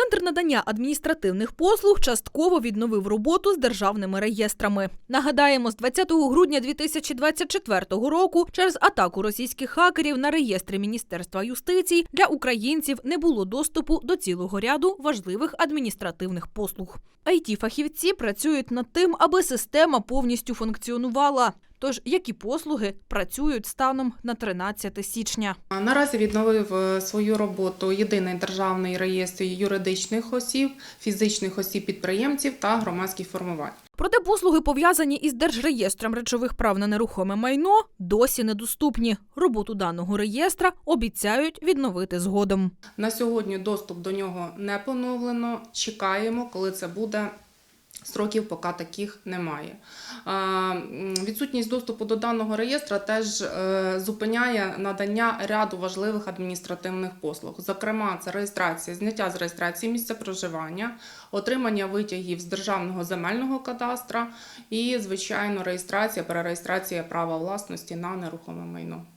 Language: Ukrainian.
Центр надання адміністративних послуг частково відновив роботу з державними реєстрами. Нагадаємо, з 20 грудня 2024 року через атаку російських хакерів на реєстри Міністерства юстиції для українців не було доступу до цілого ряду важливих адміністративних послуг. it фахівці працюють над тим, аби система повністю функціонувала. Тож які послуги працюють станом на 13 січня? Наразі відновив е, свою роботу єдиний державний реєстр юридичних осіб, фізичних осіб підприємців та громадських формувань. Проте послуги, пов'язані із держреєстром речових прав на нерухоме майно, досі недоступні. Роботу даного реєстра обіцяють відновити згодом. На сьогодні доступ до нього не поновлено. Чекаємо, коли це буде. Строків поки таких немає. Відсутність доступу до даного реєстра теж е, зупиняє надання ряду важливих адміністративних послуг. Зокрема, це реєстрація, зняття з реєстрації місця проживання, отримання витягів з державного земельного кадастра і, звичайно, реєстрація, перереєстрація права власності на нерухоме майно.